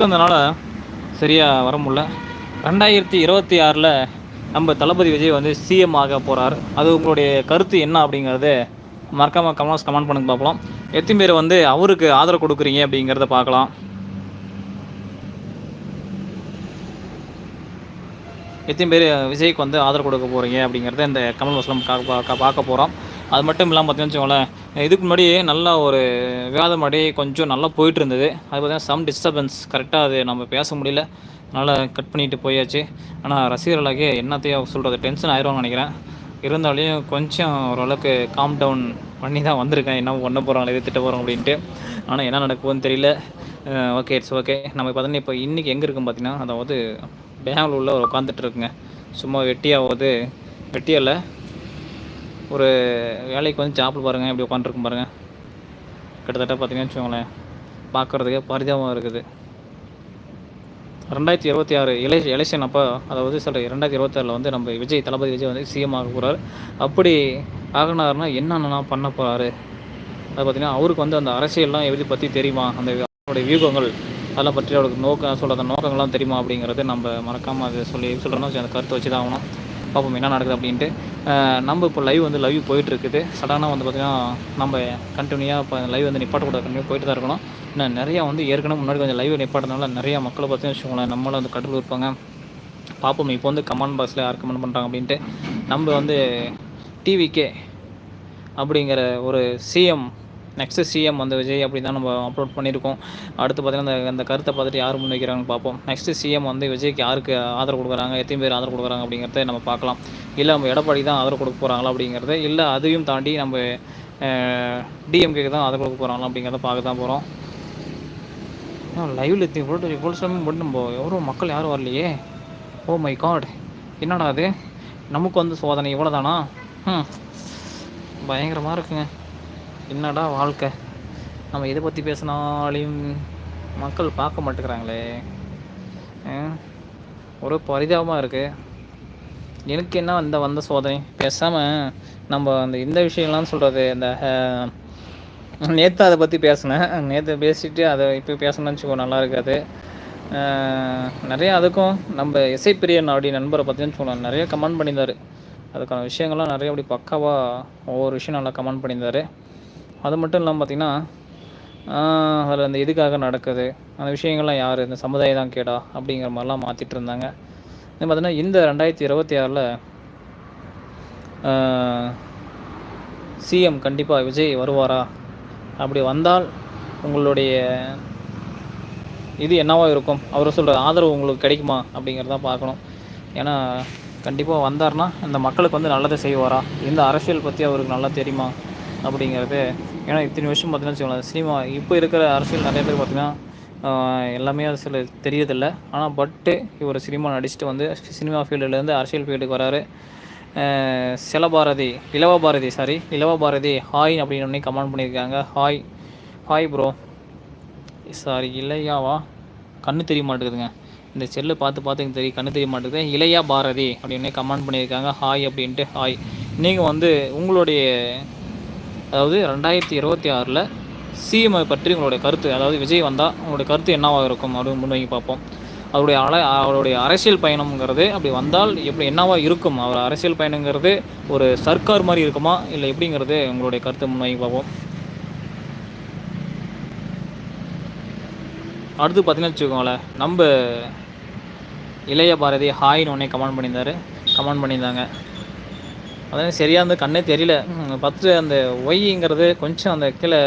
Work வந்தனால சரியாக வர முடில ரெண்டாயிரத்தி இருபத்தி ஆறில் நம்ம தளபதி விஜய் வந்து சிஎம் ஆக போகிறார் அது உங்களுடைய கருத்து என்ன அப்படிங்கிறது மறக்காமல் கமெண்ட்ஸ் கமெண்ட் பண்ணி பார்க்கலாம். எத்தனை பேர் வந்து அவருக்கு ஆதரவு கொடுக்குறீங்க அப்படிங்கிறத பார்க்கலாம். எத்தனை பேர் விஜய்க்கு வந்து ஆதரவு கொடுக்க போகிறீங்க அப்படிங்கிறத இந்த கமல் வசலம் பார்க்க பார்க்க போகிறோம் அது மட்டும் இல்லாமல் பார்த்தீங்கன்னு வச்சுக்கோங்களேன் இதுக்கு முன்னாடி நல்லா ஒரு விவாதம் முன்னாடி கொஞ்சம் நல்லா போயிட்டு இருந்தது அது பார்த்தீங்கன்னா சம் டிஸ்டர்பன்ஸ் கரெக்டாக அது நம்ம பேச முடியல. அதனால் கட் பண்ணிட்டு போயாச்சு. ஆனால் ரசிகர்களுக்கு என்னத்தையும் சொல்கிறது டென்ஷன் ஆயிடும்னு நினைக்கிறேன். இருந்தாலையும் கொஞ்சம் ஓரளவுக்கு காம் டவுன் பண்ணி தான் வந்திருக்கேன். என்ன பண்ண போகிறாங்க எது திட்ட போகிறோம் அப்படின்ட்டு. ஆனால் என்ன நடக்குதுன்னு தெரியல. ஓகே இட்ஸ் ஓகே நம்ம பார்த்தீங்கன்னா இப்போ இன்றைக்கி எங்கே இருக்கும் பார்த்தீங்கன்னா அதாவது பெங்களூரில் உட்காந்துட்டு இருக்குங்க. சும்மா வெட்டியாவது வெட்டியில் ஒரு வேலைக்கு வந்து ஜாப்பில் பாருங்கள் இப்படி உட்காந்துருக்கும் பாருங்கள் கிட்டத்தட்ட பார்த்தீங்கன்னு வச்சுக்கோங்களேன் பார்க்குறதுக்கே பரிதாபமாக இருக்குது. ரெண்டாயிரத்தி இருபத்தி ஆறு எலை எலெக்ஷன் அப்போ அதாவது சொல்கிற ரெண்டாயிரத்தி இருபத்தாறில் வந்து நம்ம விஜய் தளபதி விஜய் வந்து சிஎம் ஆக போகிறார் அப்படி ஆகினார்னா என்னென்னலாம் பண்ண போகிறாரு அது பார்த்திங்கன்னா அவருக்கு வந்து அந்த அரசியல்லாம் எப்படி பற்றி தெரியுமா? அந்த அவருடைய வியூகங்கள் அதெல்லாம் பற்றி அவருக்கு நோக்கம் சொல்கிற அந்த நோக்கங்கள்லாம் தெரியுமா அப்படிங்கிறது நம்ம மறக்காமல் அதை சொல்லி சொல்கிறோன்னா அந்த கருத்தை வச்சு தான் ஆகணும். பார்ப்போம் என்ன நடக்குது அப்படின்ட்டு. நம்ம இப்போ லைவ் வந்து லைவ் போயிட்டுருக்குது. சடனாக வந்து பார்த்திங்கன்னா நம்ம கண்டினியூவாக இப்போ லைவ் வந்து நிப்பாட்டக்கூடாது கண்டினியூ போயிட்டு தான் இருக்கணும். இன்னும் நிறையா வந்து ஏற்கனவே முன்னாடி கொஞ்சம் லைவ் நிப்பாட்டினால நிறையா மக்களை பார்த்தீங்கன்னு வச்சுக்கோங்களேன் நம்மளும் வந்து கடல் இருப்பாங்க பார்ப்போம் இப்போ வந்து கமெண்ட் பாக்ஸில் யார் கமெண்ட் பண்ணுறாங்க அப்படின்ட்டு. நம்ம வந்து டிவிக்கே அப்படிங்கிற ஒரு சிஎம் நெக்ஸ்ட்டு சிஎம் வந்து விஜய் அப்படி தான் நம்ம அப்லோட் பண்ணியிருக்கோம். அடுத்து பார்த்திங்கன்னா அந்த அந்த கருத்தை பார்த்துட்டு யார் முன் வைக்கிறாங்கன்னு பார்ப்போம். நெக்ஸ்ட்டு சிஎம் வந்து விஜய்க்கு யாருக்கு ஆதரவு கொடுக்குறாங்க எத்தனை பேர் ஆதரவு கொடுக்குறாங்க அப்படிங்கிறத நம்ம பார்க்கலாம். இல்லை நம்ம எடப்பாடி தான் ஆதரவு கொடுக்க போகிறாங்களா அப்படிங்கிறத இல்லை அதையும் தாண்டி நம்ம டிஎம்கேக்கு தான் ஆதரவு கொடுக்க போகிறாங்களா அப்படிங்கிறத பார்க்க தான் போகிறோம் லைவில் இவ்வளோ இவ்வளோ சமயம் போட்டு நம்ம எவ்வளோ மக்கள் யாரும் வரலையே. ஓ மை காட் என்னடா அது? நமக்கு வந்து சோதனை இவ்வளோதானா ம் பயங்கரமாக இருக்குங்க. என்னடா வாழ்க்கை? நம்ம இதை பற்றி பேசினாலையும் மக்கள் பார்க்க மாட்டேங்கிறாங்களே. ஒரு பரிதாபமாக இருக்குது எனக்கு என்ன வந்த வந்த சோதனை? பேசாமல் நம்ம அந்த இந்த விஷயம்லாம் சொல்கிறது இந்த நேற்று அதை பற்றி பேசினேன். நேற்று பேசிட்டு அதை இப்போ பேசணும்னு வச்சுக்கோ நல்லா இருக்காது. நிறையா அதுக்கும் நம்ம இசை பிரியன் அப்படி நண்பரை பற்றினு சொல்லலாம் நிறைய கமெண்ட் பண்ணியிருந்தார். அதுக்கான விஷயங்கள்லாம் நிறைய அப்படி பக்காவாக ஒவ்வொரு விஷயம் நல்லா கமெண்ட் பண்ணியிருந்தார். அது மட்டும் இல்லாமல் பார்த்திங்கன்னா அதில் அந்த இதுக்காக நடக்குது அந்த விஷயங்கள்லாம் யார் இந்த சமுதாயம் தான் கேடா அப்படிங்கிற மாதிரிலாம் மாற்றிட்டு இருந்தாங்க. இது பார்த்திங்கன்னா இந்த ரெண்டாயிரத்தி இருபத்தி ஆறில் சிஎம் கண்டிப்பாக விஜய் வருவாரா? அப்படி வந்தால் உங்களுடைய இது என்னவாக இருக்கும்? அவர் சொல்கிற ஆதரவு உங்களுக்கு கிடைக்குமா? அப்படிங்கிறத பார்க்கணும். ஏன்னா கண்டிப்பாக வந்தார்னா இந்த மக்களுக்கு வந்து நல்லதை செய்வாரா? இந்த அரசியல் பற்றி அவருக்கு நல்லா தெரியுமா? அப்படிங்கிறது ஏன்னா இத்தனை வருஷம் பார்த்தீங்கன்னா வச்சுக்கோங்களேன் சினிமா இப்போ இருக்கிற அரசியல் நிறைய பேர் பார்த்திங்கன்னா எல்லாமே அது சில தெரியதில்லை ஆனால் பட்டு இவர் சினிமா நடிச்சுட்டு வந்து சினிமா ஃபீல்டுலேருந்து அரசியல் ஃபீல்டுக்கு வராரு. சிலபாரதி இளவ பாரதி சாரி இளவ பாரதி ஹாய் அப்படின்னு கமெண்ட் பண்ணியிருக்காங்க. ஹாய் ஹாய் ப்ரோ சாரி இளையாவா? கண்ணு தெரிய மாட்டேங்குதுங்க. இந்த செல்லு பார்த்து பார்த்து எனக்கு தெரியும் கண்ணு தெரிய மாட்டேங்குது. இளையா பாரதி அப்படின்னு கமெண்ட் பண்ணியிருக்காங்க. ஹாய் அப்படின்ட்டு ஹாய் நீங்கள் வந்து உங்களுடைய அதாவது ரெண்டாயிரத்தி இருபத்தி ஆறில் சிஎம்ஐ பற்றி உங்களுடைய கருத்து அதாவது விஜய் வந்தால் உங்களுடைய கருத்து என்னவாக இருக்கும் அப்படின்னு முன்வைங்கி பார்ப்போம். அவருடைய அல அவருடைய அரசியல் பயணம்ங்கிறது அப்படி வந்தால் எப்படி என்னவாக இருக்கும்? அவர் அரசியல் பயணங்கிறது ஒரு சர்க்கார் மாதிரி இருக்குமா? இல்லை எப்படிங்கிறது உங்களுடைய கருத்து முன்வைங்கி பார்ப்போம். அடுத்து பார்த்தீங்கன்னா வச்சுக்கோங்களேன். நம்ம இளைய பாரதி ஹாய்னு உடனே கமெண்ட் பண்ணியிருந்தார். கமெண்ட் பண்ணியிருந்தாங்க. அதனால் சரியாக அந்த கண்ணே தெரியல. பார்த்துட்டு அந்த ஒய்ங்கிறது கொஞ்சம் அந்த கீழே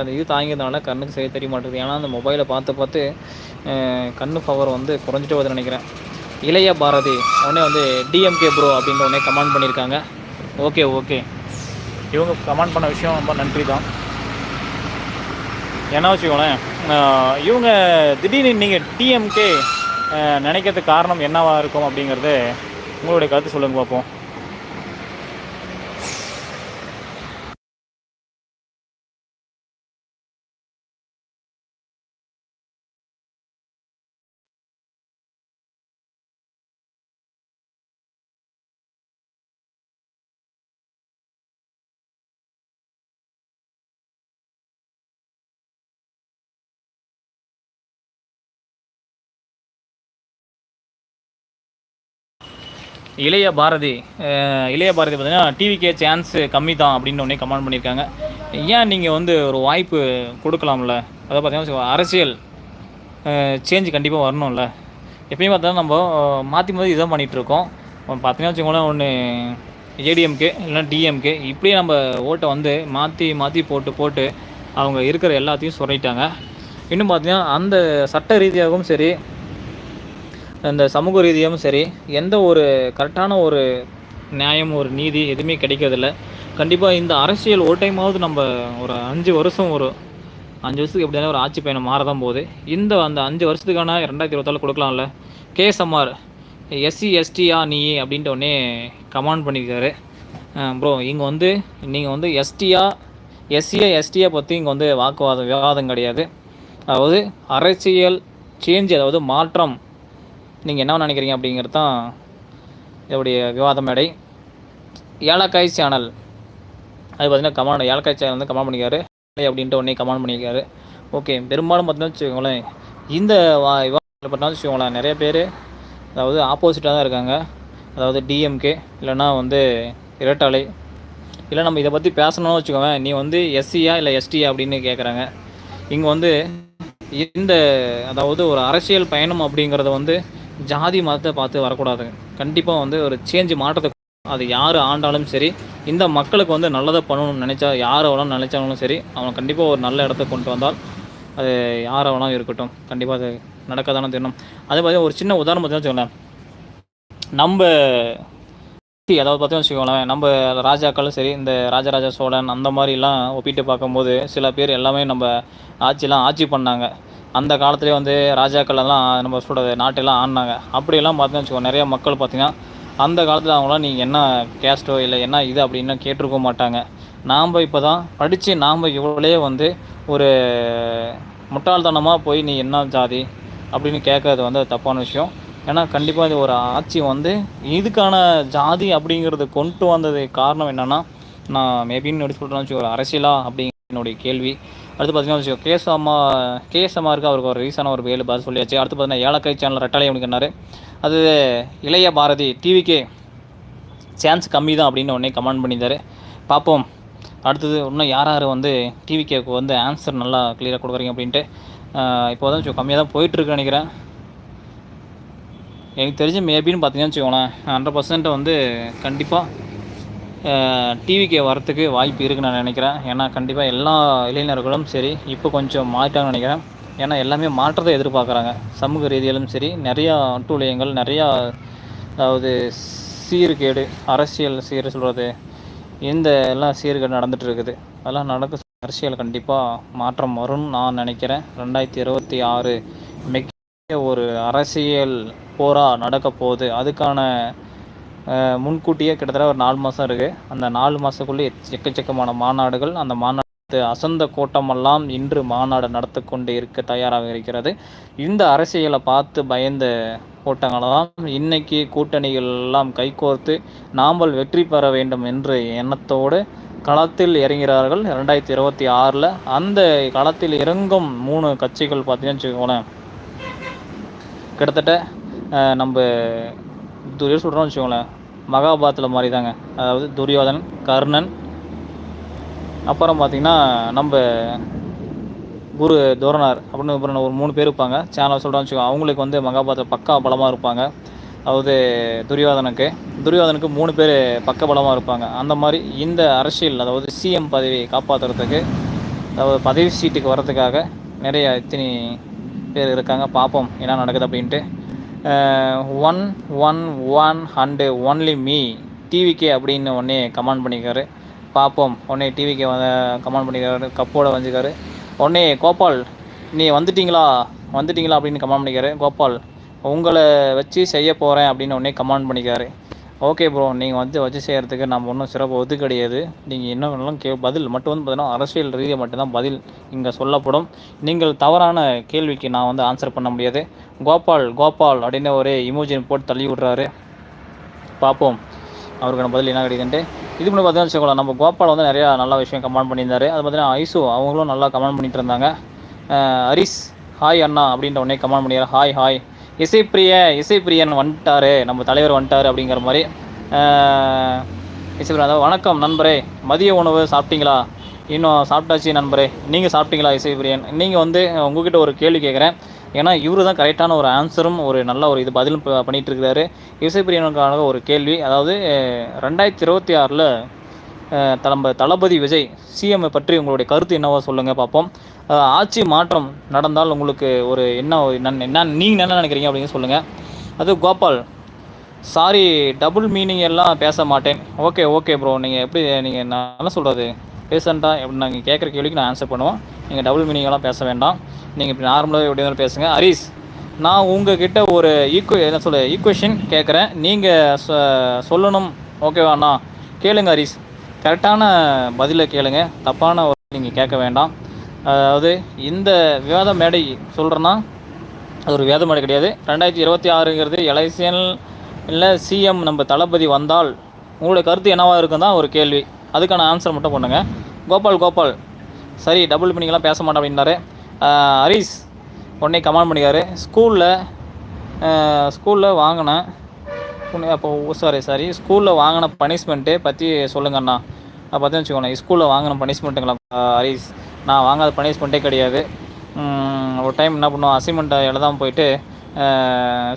அந்த இது தாங்கியதுனால கண்ணுக்கு சரியாக தெரிய மாட்டேங்குது. ஏன்னா அந்த மொபைலை பார்த்து பார்த்து கண்ணு பவர் வந்து குறைஞ்சிட்டு வருதுன்னு நினைக்கிறேன். இளைய பாரதி உடனே வந்து டிஎம்கே ப்ரோ அப்படின்ற உடனே கமெண்ட் பண்ணியிருக்காங்க. Okay okay. இவங்க கமெண்ட் பண்ண விஷயம் ரொம்ப நன்றி தான். என்ன வச்சுக்கோங்களேன் இவங்க திடீர்னு நீங்கள் டிஎம்கே நினைக்கிறதுக்கு காரணம் என்னவாக இருக்கும் அப்படிங்கிறது உங்களுடைய கருத்து சொல்லுங்கள் பார்ப்போம். இளைய பாரதி இளைய பாரதி பார்த்தீங்கன்னா டிவிக்கே சான்ஸ் கம்மி தான் அப்படின்னு ஒன்றே கமெண்ட் பண்ணியிருக்காங்க. ஏன் நீங்கள் வந்து ஒரு வாய்ப்பு கொடுக்கலாம்ல? அதை பார்த்தீங்கன்னா அரசியல் சேஞ்ச் கண்டிப்பாக வரணும்ல. எப்பயும் பார்த்தா நம்ம மாற்றி மாற்றி இதான் பண்ணிகிட்ருக்கோம் பார்த்தீங்கன்னா வச்சுக்கோங்களேன் ஒன்று ஏடிஎம்கே இல்லைன்னா டிஎம்கே இப்படியே நம்ம ஓட்டை வந்து மாற்றி மாற்றி போட்டு போட்டு அவங்க இருக்கிற எல்லாத்தையும் சொல்லிட்டாங்க இன்னும் பார்த்தீங்கன்னா அந்த சட்ட ரீதியாகவும் சரி இந்த சமூக ரீதியும் சரி எந்த ஒரு கரெக்டான ஒரு நியாயம் ஒரு நீதி எதுவுமே கிடைக்கிறதில்ல. கண்டிப்பாக இந்த அரசியல் ஒரு டைமாவது நம்ம ஒரு அஞ்சு வருஷம் ஒரு அஞ்சு வருஷத்துக்கு எப்படியான ஒரு ஆட்சி பயணம் மாற தான் போகுது. இந்த அந்த அஞ்சு வருஷத்துக்கான ரெண்டாயிரத்தி இருபத்தாலு கொடுக்கலாம்ல. கேஎஸ்எம்ஆர் எஸ்சி எஸ்டியா நீ அப்படின்ட்டு உடனே கமாண்ட் பண்ணியிருக்காரு. ப்ரோ இங்கே வந்து நீங்கள் வந்து எஸ்டியா எஸ்சியா எஸ்டியை பற்றி இங்கே வந்து வாக்குவாதம் விவாதம் கிடையாது. அதாவது அரசியல் சேஞ்ச் அதாவது மாற்றம் நீங்கள் என்ன நினைக்கிறீங்க அப்படிங்கிறது தான் இதோடைய விவாத மேடை. ஏலக்காய் சேனல். அது பார்த்தீங்கன்னா கமாண்ட் ஏலக்காய் சேனல் வந்து கமெண்ட் பண்ணிக்காரு அப்படின்ட்டு உடனே கமெண்ட் பண்ணியிருக்காரு. ஓகே பெரும்பாலும் பார்த்தீங்கன்னா வச்சுக்கோங்களேன் இந்த வா விவாதத்தில் பார்த்தா வச்சுக்கோங்களேன் நிறைய பேர் அதாவது ஆப்போசிட்டாக தான் இருக்காங்க. அதாவது டிஎம்கே இல்லைன்னா வந்து இரட்டாலை. இல்லை நம்ம இதை பற்றி பேசணும்னு வச்சுக்கோங்க நீ வந்து எஸ்சியா இல்லை எஸ்டியா அப்படின்னு கேட்குறாங்க இங்கே வந்து இந்த அதாவது ஒரு அரசியல் பயணம் அப்படிங்கிறத வந்து ஜாதி மதத்தை பார்த்து வரக்கூடாது. கண்டிப்பாக வந்து ஒரு சேஞ்ச் மாற்றத்தை அது யார் ஆண்டாலும் சரி இந்த மக்களுக்கு வந்து நல்லதை பண்ணணும்னு நினச்சா யார் எவ்வளோ நினச்சாலும் சரி அவன் கண்டிப்பாக ஒரு நல்ல இடத்த கொண்டு வந்தால் அது யார் எவ்வளோ இருக்கட்டும். கண்டிப்பாக அது நடக்க தானே தெரியணும் அதே மாதிரி ஒரு சின்ன உதாரணம் பார்த்தீங்கன்னா வச்சுக்கோங்களேன். நம்ம அதாவது பார்த்தீங்கன்னா வச்சுக்கோங்களேன் நம்ம ராஜாக்களும் சரி இந்த ராஜராஜ சோழன் அந்த மாதிரிலாம் ஒப்பிட்டு பார்க்கும்போது சில பேர் எல்லாமே நம்ம ஆட்சிலாம் ஆட்சி பண்ணாங்க. அந்த காலத்துலேயே வந்து ராஜாக்கள் எல்லாம் நம்ம சொல்கிறது நாட்டெல்லாம் ஆடினாங்க. அப்படியெல்லாம் பார்த்தீங்கன்னா வச்சுக்கோ நிறைய மக்கள் பார்த்திங்கன்னா அந்த காலத்தில் அவங்களாம் நீங்கள் என்ன கேஸ்ட்டோ இல்லை என்ன இது அப்படின்னு கேட்டிருக்க மாட்டாங்க. நாம் இப்போ தான் படித்து நாம் இவ்வளோ வந்து ஒரு முட்டாள்தனமாக போய் நீ என்ன ஜாதி அப்படின்னு கேட்கறது வந்து அது தப்பான விஷயம். ஏன்னா கண்டிப்பாக இது ஒரு ஆட்சி வந்து இதுக்கான ஜாதி அப்படிங்கிறது கொண்டு வந்தது காரணம் என்னென்னா நான் மேபின்னு எப்படி சொல்கிறேன்னு வச்சுக்கோ ஒரு அரசியலா அப்படிங்கிற என்னுடைய கேள்வி. அடுத்து பார்த்தீங்கன்னா வச்சுக்கோ கேஎஸ் அம்மா கேஎஸ் அவருக்கு ஒரு ரீசனாக ஒரு வேலு பதில் சொல்லியாச்சு. அடுத்து பார்த்தீங்கன்னா ஏலக்கை சேனல் ரெட்டாலை அப்படின்னாரு அது இளைய பாரதி டிவிக்கு சான்ஸ் கம்மி தான் அப்படின்னு உடனே கமெண்ட் பண்ணியிருந்தார். பார்ப்போம் அடுத்தது இன்னும் யார் யார் வந்து டிவிகேக்கு வந்து ஆன்சர் நல்லா கிளியராக கொடுக்குறீங்க அப்படின்ட்டு. இப்போ தான் கம்மியாக தான் போயிட்டுருக்கு நினைக்கிறேன். எனக்கு தெரிஞ்ச மேபின்னு பார்த்தீங்கன்னா வச்சுக்கோங்களேன். ஹண்ட்ரட் பர்சன்ட் வந்து கண்டிப்பாக டிவிக்கு வரத்துக்கு வாய்ப்பு இருக்குன்னு நான் நினைக்கிறேன். ஏன்னா கண்டிப்பாக எல்லா இளைஞர்களும் சரி இப்போ கொஞ்சம் மாறிட்டாங்கன்னு நினைக்கிறேன். ஏன்னா எல்லாமே மாற்றத்தை எதிர்பார்க்குறாங்க. சமூக ரீதியிலும் சரி நிறையா அட்டூழியங்கள் நிறையா அதாவது சீர்கேடு அரசியல் சீர் சொல்கிறது இந்த எல்லாம் சீர்கேடு நடந்துட்டு இருக்குது அதெல்லாம் நடக்க அரசியல் கண்டிப்பாக மாற்றம் வரும்னு நான் நினைக்கிறேன். ரெண்டாயிரத்தி இருபத்தி ஆறு மிக ஒரு அரசியல் போராக நடக்க போகுது அதுக்கான முன்கூட்டியே கிட்டத்தட்ட ஒரு நாலு மாதம் இருக்குது அந்த நாலு மாதத்துக்குள்ளே எக்கச்சக்கமான மாநாடுகள் அந்த மாநாடு அசந்த கோட்டமெல்லாம் இன்று மாநாடு நடத்தி கொண்டு இருக்க தயாராக இருக்கிறது. இந்த அரசியலை பார்த்து பயந்த கூட்டங்களெல்லாம் இன்னைக்கு கூட்டணிகள் எல்லாம் கைகோர்த்து நாமல் வெற்றி பெற வேண்டும் என்ற எண்ணத்தோடு களத்தில் இறங்கிறார்கள் ரெண்டாயிரத்தி இருபத்தி ஆறில் அந்த களத்தில் இறங்கும் மூணு கட்சிகள் பார்த்தீங்கன்னு வச்சுக்கோங்களேன். கிட்டத்தட்ட நம்ம சொல்கிறோம்னு வச்சுக்கோங்களேன். மகாபாரத்தில் மாதிரி தாங்க அதாவது துரியோதன் கர்ணன். அப்புறம் பார்த்திங்கன்னா நம்ம குரு தோரணார் அப்படின்னு அப்புறம் ஒரு மூணு பேர் இருப்பாங்க. சேனல் சொல்கிறோம்னு வச்சுக்கோ அவங்களுக்கு வந்து மகாபாரத்தில் பக்கா பலமாக இருப்பாங்க. அதாவது துரியோதனுக்கு துரியோதனுக்கு மூணு பேர் பக்க பலமாக இருப்பாங்க. அந்த மாதிரி இந்த அரசியல் அதாவது சிஎம் பதவியை காப்பாற்றுறதுக்கு அதாவது பதவி சீட்டுக்கு வர்றதுக்காக நிறைய இத்தனை பேர் இருக்காங்க. பார்ப்போம் என்ன நடக்குது அப்படின்ட்டு. One one one and only me டிவிக்கே அப்படின்னு உடனே கமெண்ட் பண்ணிக்காரு பார்ப்போம். உடனே டிவிக்கு கமெண்ட் பண்ணிக்கிறாரு கப்போட வந்துக்காரு உடனே கோபால் நீ வந்துட்டிங்களா? வந்துட்டிங்களா? அப்படின்னு கமெண்ட் பண்ணிக்காரு கோபால் உங்களை வச்சு செய்ய போகிறேன் அப்படின்னு உடனே கமெண்ட் பண்ணிக்காரு ஓகே ப்ரோ நீங்கள் வந்து வச்சு செய்கிறதுக்கு நம்ம ஒன்றும் சிறப்பு ஒது கிடையாது நீங்கள் என்ன வேணாலும் கே பதில் மட்டும் வந்து பார்த்தீங்கன்னா அரசியல் ரீதியாக மட்டும்தான் பதில் இங்கே சொல்லப்படும். நீங்கள் தவறான கேள்விக்கு நான் வந்து ஆன்சர் பண்ண முடியாது. கோபால் கோபால் அப்படின்னு ஒரு இமோஜின் போட்டு தள்ளி விட்றாரு. பார்ப்போம். அவருக்கான பதில் என்ன கிடைக்குதுன்ட்டு. இது பண்ணி பார்த்தீங்கன்னா வச்சுக்கோங்களேன் நம்ம கோபால் வந்து நிறையா நல்ல விஷயம் கமெண்ட் பண்ணியிருந்தாரு. அது பார்த்தீங்கன்னா ஐசு அவங்களும் நல்லா கமெண்ட் பண்ணிட்டு இருந்தாங்க. ஹரிஸ் ஹாய் அண்ணா அப்படின்ற உடனே கமெண்ட் பண்ணிடுறாரு ஹாய் ஹாய் இசைப்பிரிய இசைப்பிரியன் வந்துட்டாரு. நம்ம தலைவர் வந்துட்டாரு அப்படிங்கிற மாதிரி. இசைப்பிரியன் அதாவது வணக்கம் நண்பரே. மதிய உணவு சாப்பிட்டீங்களா? இன்னும் சாப்பிட்டாச்சு நண்பரே. நீங்கள் சாப்பிட்டீங்களா இசைப்பிரியன்? நீங்கள் வந்து உங்ககிட்ட ஒரு கேள்வி கேட்குறேன். ஏன்னா இவரு தான் கரெக்டான ஒரு ஆன்சரும் ஒரு நல்ல ஒரு இது பதிலும் பண்ணிகிட்டு இருக்கிறாரு இசைப்பிரியனுக்கான ஒரு கேள்வி. அதாவது ரெண்டாயிரத்தி இருபத்தி ஆறில் நம்ம தளபதி விஜய் சிஎம் பற்றி உங்களுடைய கருத்து என்னவோ சொல்லுங்கள் பார்ப்போம் ஆட்சி மாற்றம் நடந்தால் உங்களுக்கு ஒரு என்ன ஒரு நன்- என்ன நீங்கள் என்ன நினைக்கிறீங்க அப்படின்னு சொல்லுங்கள் அது கோபால் சாரி டபுள் மீனிங் எல்லாம் பேச மாட்டேன். ஓகே ஓகே ப்ரோ நீங்கள் எப்படி நீங்கள் நான் என்ன சொல்கிறது பேசண்டா எப்படி நாங்கள் கேட்குற கேள்விக்கு நான் ஆன்சர் பண்ணுவோம். நீங்கள் டபுள் மீனிங் பேச வேண்டாம். நீங்கள் இப்படி நார்மலாக எப்படி வேணாலும் பேசுங்க. ஹரீஸ் நான் உங்ககிட்ட ஒரு ஈக்குவ என்ன சொல்ல ஈக்குவேஷன் கேட்குறேன். நீங்கள் சொல்லணும். ஓகேவாண்ணா கேளுங்க ஹரீஸ். கரெக்டான பதிலை கேளுங்க. தப்பான ஒரு நீங்கள் கேட்க வேண்டாம். அதாவது இந்த விவாத மேடை சொல்கிறேன்னா அது ஒரு வேத மேடை கிடையாது. ரெண்டாயிரத்தி இருபத்தி ஆறுங்கிறது எலெக்ஷன் இல்லை சிஎம் நம்ம தளபதி வந்தால் உங்களுடைய கருத்து என்னவாக இருக்கும் தான் ஒரு கேள்வி. அதுக்கான ஆன்சர் மட்டும் பண்ணுங்கள் கோபால் கோபால். சரி டபுள் மீனிங்லாம் பேச மாட்டேன் அப்படின்னாரு. ஹரிஸ் உடனே கமெண்ட் பண்ணிக்காரு. ஸ்கூலில் ஸ்கூலில் வாங்கினேன் அப்போ சாரி சாரி ஸ்கூலில் வாங்கின பனிஷ்மெண்ட்டு பற்றி சொல்லுங்கண்ணா அதை பற்றி வச்சுக்கோண்ணே ஸ்கூலில் வாங்கின பனிஷ்மெண்ட்டுங்களா ஹரிஸ் நான் வாங்காத பனிஷ்மெண்ட்டே கிடையாது. ஒரு டைம் என்ன பண்ணுவோம்? அசைன்மெண்ட்டை எழுதாமல் போயிட்டு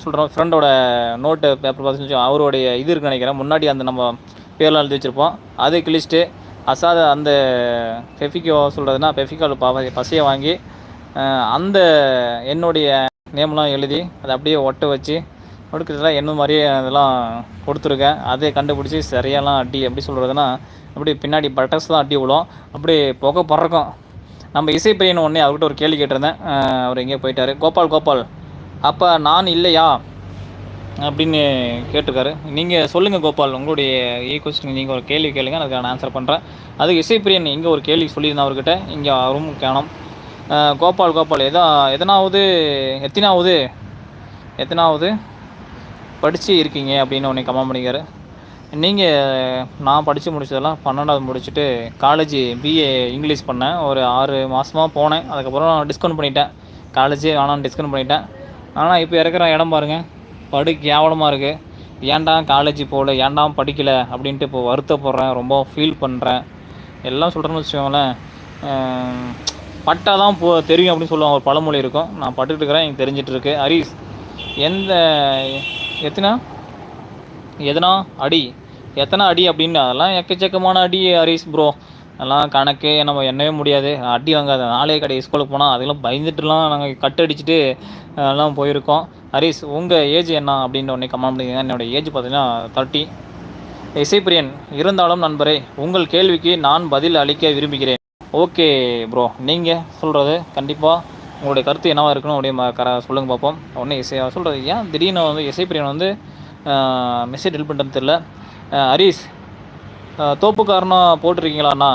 சொல்கிறோம் ஃப்ரெண்டோட நோட்டு பேப்பர் பார்த்து அவருடைய இது இருக்குன்னு நினைக்கிறேன். முன்னாடி அந்த நம்ம பேர்லாம் எழுதி வச்சுருப்போம். அதை கிழிச்சிட்டு அசாத அந்த பெஃபிகோ சொல்கிறதுனா பெஃபிகால் பாவை பசையை வாங்கி அந்த என்னுடைய நேம்லாம் எழுதி அதை அப்படியே ஒட்ட வச்சு ஒடுக்கிறதுலாம் என்ன மாதிரியே அதெல்லாம் கொடுத்துருக்கேன். அதே கண்டுபிடிச்சி சரியாலாம் அடி எப்படி சொல்கிறதுனா அப்படி பின்னாடி பட்டர்ஸ் தான் அடி விழும். அப்படி புகை பறக்கும். நம்ம இசைப்பிரியன் உடனே அவர்கிட்ட ஒரு கேள்வி கேட்டிருந்தேன். அவர் எங்கேயோ போயிட்டாரு. கோபால் கோபால் அப்போ நான் இல்லையா? அப்படின்னு கேட்டிருக்காரு. நீங்கள் சொல்லுங்கள் கோபால் உங்களுடைய ஈ கொஸ்டின் நீங்கள் ஒரு கேள்வி கேளுங்க அதுக்கு நான் ஆன்சர் பண்ணுறேன் அதுக்கு இசைப்பிரியன் இங்கே ஒரு கேள்வி சொல்லியிருந்தேன் அவர்கிட்ட. இங்கே அவரும் காணும். கோபால் கோபால் எதா எதனாவது எத்தனாவது எத்தனாவது படித்து இருக்கீங்க அப்படின்னு உடனே கமெண்ட் பண்ணிக்காரு நீங்கள் நான் படித்து முடிச்சதெல்லாம் பன்னெண்டாவது முடிச்சுட்டு காலேஜ் பிஏ இங்கிலீஷ் பண்ணேன். ஒரு ஆறு மாதமாக போனேன். அதுக்கப்புறம் டிஸ்கவுண்ட் பண்ணிட்டேன். காலேஜே வேணாம்னு டிஸ்கவுண்ட் பண்ணிட்டேன். ஆனால் இப்போ இருக்கிற இடம் பாருங்கள் படு கேவலமாக இருக்குது ஏன்டா காலேஜ் போகல ஏன்டா படிக்கலை அப்படின்ட்டு இப்போ வருத்தப்படுறேன் ரொம்ப ஃபீல் பண்ணுறேன் எல்லாம் சொல்கிறேன்னு வச்சுக்கோங்களேன் பட்டால் தான் போ தெரியும் அப்படின்னு சொல்லுவாங்க ஒரு பழமொழி இருக்கும். நான் பட்டுட்டு இருக்கிறேன் எனக்கு தெரிஞ்சிட்டு இருக்கு. ஹரிஸ் எந்த எத்தனை? எதனா அடி. எத்தனை அடி அப்படின்னு அதெல்லாம் எக்கச்சக்கமான அடி ஹரிஸ் ப்ரோ அதெல்லாம் கணக்கே நம்ம எண்ணவே முடியாது. அடி வாங்காத நாளே கடை ஸ்கூலுக்கு போனால் அதெல்லாம் பயந்துட்டுலாம் நாங்கள் கட் அடிச்சுட்டு எல்லாம் போயிருக்கோம். ஹரிஸ் உங்கள் ஏஜ் என்ன அப்படின்னு உடனே கமெண்ட் பண்ணிக்கங்க. என்னோட ஏஜ் பார்த்தீங்கன்னா தேர்ட்டி இசைப்பிரியன் இருந்தாலும் நண்பரே உங்கள் கேள்விக்கு நான் பதில் அளிக்க விரும்புகிறேன். ஓகே ப்ரோ நீங்கள் சொல்கிறது கண்டிப்பாக உங்களுடைய கருத்து என்னவாக இருக்கணும் அப்படியே கர சொல்லுங்கள் பார்ப்போம். உடனே இசை சொல்கிறது ஏன் திடீர்னு வந்து இசைப்பிரியன் வந்து மெசேஜ் டெல் பண்ணுறது தெரில ஹரிஸ் அஹ், தோப்புக்காரனா போட்டிருக்கீங்களாண்ணா